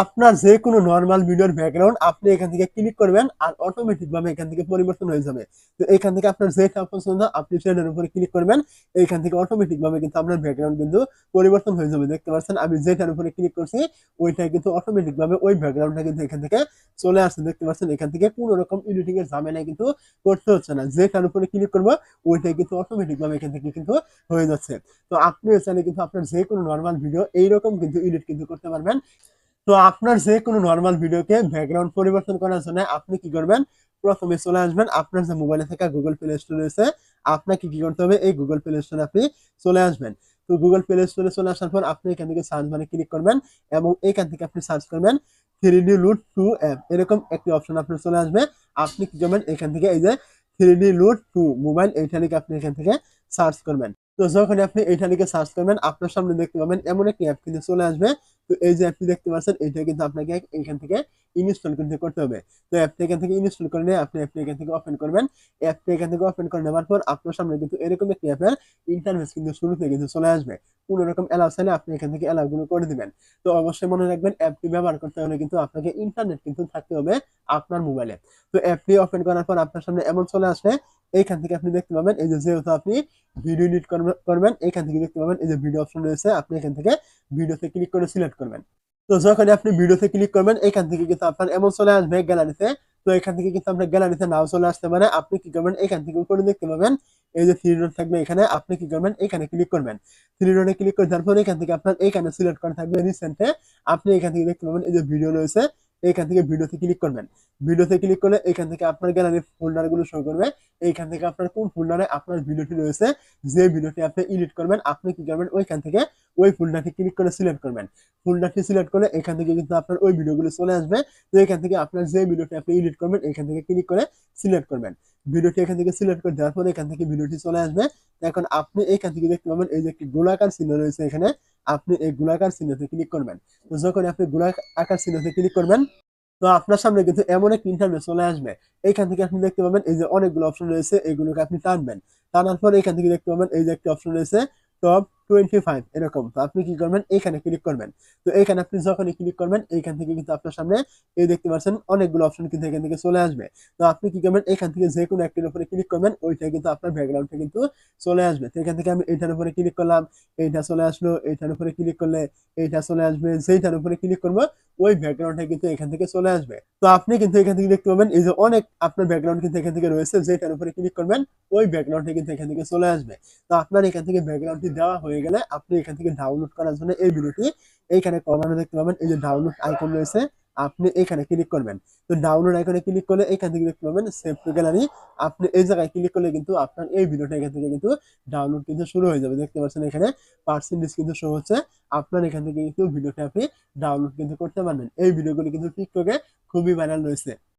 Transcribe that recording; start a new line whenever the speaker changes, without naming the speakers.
আপনার যে কোনো নরমাল ভিডিওর ব্যাকগ্রাউন্ড আপনি এখান থেকে ক্লিক করবেন আর অটোমেটিক ভাবে এখান থেকে পরিবর্তন হয়ে যাবে। তো এখান থেকে আপনার যেটা পছন্দ, আপনি সেটার উপরে ক্লিক করবেন, এখান থেকে অটোমেটিক ভাবে কিন্তু আপনার ব্যাকগ্রাউন্ড কিন্তু পরিবর্তন হয়ে যাবে। দেখতে পাচ্ছেন, আমি যেটার উপরে ক্লিক করছি, ওইটাই কিন্তু অটোমেটিক ভাবে ওই ব্যাকগ্রাউন্ডটা কিন্তু এখান থেকে চলে আসছে দেখতে পাচ্ছেন, এখান থেকে কোনো রকম এডিটিং এর ঝামেলা কিন্তু করতে হচ্ছে না। যেটার উপরে ক্লিক করব, ওইটাই কিন্তু অটোমেটিক ভাবে এখান থেকে কিন্তু হয়ে যাচ্ছে। তো আপনি চাইলে কিন্তু আপনার যে কোনো নর্মাল ভিডিও এইরকম কিন্তু এডিট কিন্তু করতে পারবেন। তো আপনার যে কোনো নর্মাল ভিডিওকে ব্যাকগ্রাউন্ড পরিবর্তন করার জন্য আপনি কি করবেন? প্রথমে চলে আসবেন আপনার যে মোবাইলে থাকা গুগল প্লে স্টোর রয়েছে, আপনাকে কি করতে হবে? এই গুগল প্লে স্টোরে আপনি চলে আসবেন। তো গুগল প্লে স্টোরে চলে আসার পর আপনি এখান থেকে সার্চ মানে ক্লিক করবেন এবং এখান থেকে আপনি সার্চ করবেন three D LUT to app এরকম একটি অপশন আপনার চলে আসবে। আপনি কি করবেন? এখান থেকে এই যে three D LUT to mobile এইটা লিখে আপনি এখান থেকে সার্চ করবেন। তো যখন আপনি এইটা লিখে সার্চ করবেন, আপনার সামনে দেখতে পাবেন এমন একটি অ্যাপ কিন্তু চলে আসবে। তো এই যে অ্যাপটি দেখতে পাচ্ছেন, এইটা কিন্তু আপনাকে এখান থেকে ইনস্টল করতে করতে হবে। তো অ্যাপটি এখান থেকে ইনস্টল করে নিয়ে আপনি অ্যাপটি এখান থেকে ওপেন করবেন। অ্যাপটি এখান থেকে ওপেন করে নেওয়ার পর আপনার সামনে কিন্তু এরকম একটি অ্যাপের ইন্টারফেস কিন্তু শুরুতে কিন্তু চলে আসবে। কোনো রকম অ্যালাউ চাইলে আপনি এখান থেকে অ্যালাউ গুলো করে দিবেন। তো অবশ্যই মনে রাখবেন অ্যাপটি ব্যবহার করতে হলে কিন্তু আপনাকে ইন্টারনেট কিন্তু থাকতে হবে আপনার মোবাইলে তো অ্যাপটি ওপেন করার পর আপনার সামনে এমন চলে আসবে এইখান থেকে আপনি দেখতে পাবেন এই যে যেহেতু আপনি ভিডিও এডিট করবেন এইখান থেকে দেখতে পাবেন এই যে ভিডিও অপশন রয়েছে, আপনি এখান থেকে ভিডিওতে ক্লিক করে সিলেক্ট করবেন। তো যখন আপনি ভিডিওতে ক্লিক করবেন, এখান থেকে কিন্তু আপনার এমন চলে আসবে গ্যালারিতে তো এখান থেকে কিন্তু আপনার গ্যালারিতে নাও চলে আসতে পারে। আপনি কি করবেন? এখান থেকে উপরে দেখতে পাবেন, এই যে থ্রি ডট থাকবে এখানে, আপনি কি করবেন? এখানে ক্লিক করবেন। থ্রি ডটে ক্লিক করে তারপর এখান থেকে আপনার এখানে সিলেক্ট করা থাকবে রিসেন্টে আপনি এখান থেকে দেখতে পাবেন এই যে ভিডিও রয়েছে এখান থেকে ভিডিওতে ক্লিক করবেন। ভিডিওতে ক্লিক করলে এখান থেকে আপনার গ্যালারির ফোল্ডারগুলো শো করবে। এইখান থেকে আপনার কোন ফোল্ডারে আপনার ভিডিওটি রয়েছে, যে ভিডিওটি আপনি এডিট করবেন, আপনি কি করবেন, ওইখান থেকে ওই ফোল্ডারটি ক্লিক করে সিলেক্ট করবেন। ফোল্ডারটি সিলেক্ট করলে এখান থেকে কিন্তু আপনার ওই ভিডিওগুলো চলে আসবে। তো এখান থেকে আপনার যে ভিডিওটি আপনি এডিট করবেন এখান থেকে ক্লিক করে সিলেক্ট করবেন। ভিডিওটি এখান থেকে সিলেক্ট করে দেওয়ার পরে এখান থেকে ভিডিওটি চলে আসবে। এখন আপনি এখান থেকে দেখতে পাবেন, এই যে একটি গোলাকার চিহ্ন রয়েছে এখানে, আপনি এই গোলাকার চিহ্নতে ক্লিক করবেন। তো যখন আপনি গোলাকার চিহ্নতে ক্লিক করবেন তো আপনার সামনে কিন্তু এমন এক ইন্টারভিউ চলে আসবে। এইখান থেকে আপনি দেখতে পাবেন এই যে অনেকগুলো অপশন রয়েছে, এগুলোকে আপনি টানবেন। টানার পর এখান থেকে দেখতে পাবেন এই যে একটা অপশন রয়েছে টপ টোয়েন্টি ফাইভ এরকম। তো আপনি কি করবেন? এখানে ক্লিক করবেন। তো এখানে আপনি যখনই ক্লিক করবেন, এইখান থেকে কিন্তু আপনার সামনে এই দেখতে পাচ্ছেন অনেকগুলো অপশন কিন্তু এখান থেকে চলে আসবে। তো আপনি কি করবেন? এখান থেকে যে কোনো একটির উপরে ক্লিক করবেন, ওইটা কিন্তু আপনার ব্যাকগ্রাউন্ডটা কিন্তু চলে আসবে। তো এখান থেকে আমি এইটার উপরে ক্লিক করলাম, এইটা চলে আসলো, এইটার উপরে ক্লিক করলে এইটা চলে আসবে যেইটার উপরে ক্লিক করব, ওই ব্যাকগ্রাউন্ডটা কিন্তু এখান থেকে চলে আসবে। তো আপনি কিন্তু এখান থেকে দেখতে পাবেন, এই যে অনেক আপনার ব্যাকগ্রাউন্ড কিন্তু এখান থেকে রয়েছে, যেটার উপরে ক্লিক করবেন, ওই ব্যাকগ্রাউন্ডটা কিন্তু এখান থেকে চলে আসবে। তো আপনার এখান থেকে ব্যাকগ্রাউন্ডটি দেওয়া হয়ে গেলে আপনি এখান থেকে ডাউনলোড করার জন্য এই ভিডিওটি এইখানে কর্নারে দেখতে পাবেন, এই যে ডাউনলোড আইকন রয়েছে, আপনি এখানে ক্লিক করবেন। তো ডাউনলোড আইকনে ক্লিক করলে এখান থেকে দেখতে পাবেন সেভ টু গ্যালারি আপনি এই জায়গায় ক্লিক করলে কিন্তু আপনার এই ভিডিওটা এখান থেকে কিন্তু ডাউনলোড কিন্তু শুরু হয়ে যাবে। দেখতে পাচ্ছেন এখানে পার্সেন্টেজ কিন্তু শো হচ্ছে, আপনার এখান থেকে কিন্তু ভিডিওটা আপনি ডাউনলোড কিন্তু করতে পারবেন। এই ভিডিওগুলি কিন্তু টিকটকে খুবই ভাইরাল রয়েছে